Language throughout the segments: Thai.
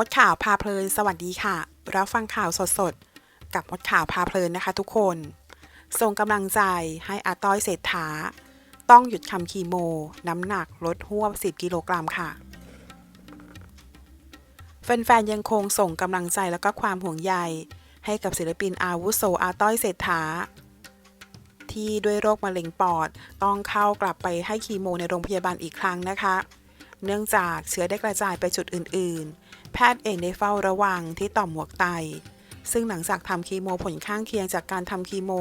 มดข่าวพาเพลิน สวัสดีค่ะ รับฟังข่าวสดๆ กับมดข่าวพาเพลินนะคะทุกคน ส่งกำลังใจให้อาต้อยเศรษฐา ต้องหยุดคำคีโม น้ำหนักลดหวบ10 กิโลกรัมค่ะ แฟนๆ ยังคงส่งกำลังใจแล้วก็ความห่วงใย ให้กับศิลปินอาวุโสอาต้อยเศรษฐา ที่ด้วยโรคมะเร็งปอด ต้องเข้ากลับไปให้คีโมในโรงพยาบาลอีกครั้งนะคะ เนื่องจากเชื้อได้กระจายไปจุดอื่น ๆ แพทย์เองได้เฝ้าระวังที่ต่อมหมวกไต ซึ่งหลังจากทำคีโมผลข้างเคียงจากการทำคีโม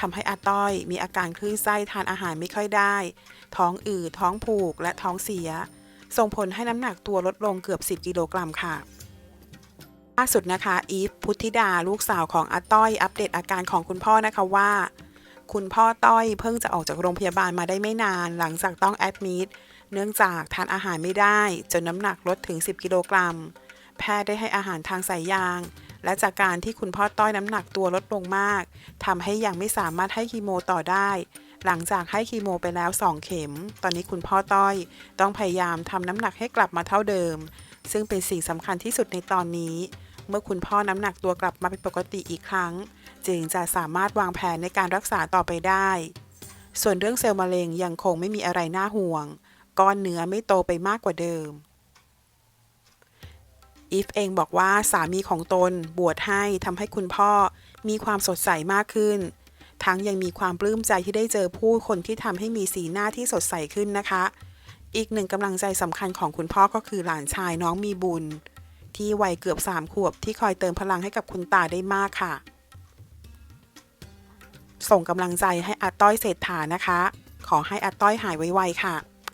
ทำให้อาต้อยมีอาการคลื่นไส้ทานอาหารไม่ค่อยได้ ท้องอืดท้องผูกและท้องเสีย ส่งผลให้น้ำหนักตัวลดลงเกือบ 10 กิโลกรัมค่ะล่าสุดนะคะ อีฟพุทธิดาลูกสาวของอาต้อยอัปเดตอาการของคุณพ่อนะคะว่าคุณพ่อต้อยเพิ่งจะออกจากโรงพยาบาลมาได้ไม่นานหลังจากต้องแอดมิด เนื่องจากทานอาหารไม่ได้จนน้ำหนักลดถึง 10 กิโลกรัม แพทย์ได้ให้อาหารทางสายยาง และจากการที่คุณพ่อต้อยน้ำหนักตัวลดลงมากทำให้ยังไม่สามารถให้คีโมต่อได้ หลังจากให้คีโมไปแล้ว 2 เข็ม ตอนนี้คุณพ่อต้อยต้องพยายามทำน้ำหนักให้กลับมาเท่าเดิม ซึ่งเป็นสิ่งสำคัญที่สุดในตอนนี้ เมื่อคุณพ่อน้ำหนักตัวกลับมาเป็นปกติอีกครั้ง จึงจะสามารถวางแผนในการรักษาต่อไปได้ ส่วนเรื่องเซลล์มะเร็งยังคงไม่มีอะไรน่าห่วง ก้อนเนื้อไม่โตไปมากกว่าเดิม อีฟเองบอกว่าสามีของตนบวชให้ทำให้คุณพ่อมีความสดใสมากขึ้น ทั้งยังมีความปลื้มใจที่ได้เจอผู้คนที่ทำให้มีสีหน้าที่สดใสขึ้นนะคะ อีกหนึ่งกำลังใจสำคัญของคุณพ่อก็คือหลานชายน้องมีบุญ ที่วัยเกือบ3ขวบที่คอยเติมพลังให้กับคุณตาได้มากค่ะ ส่งกำลังใจให้อาต้อยเศรษฐานะคะ ขอให้อาต้อยหายไวๆค่ะ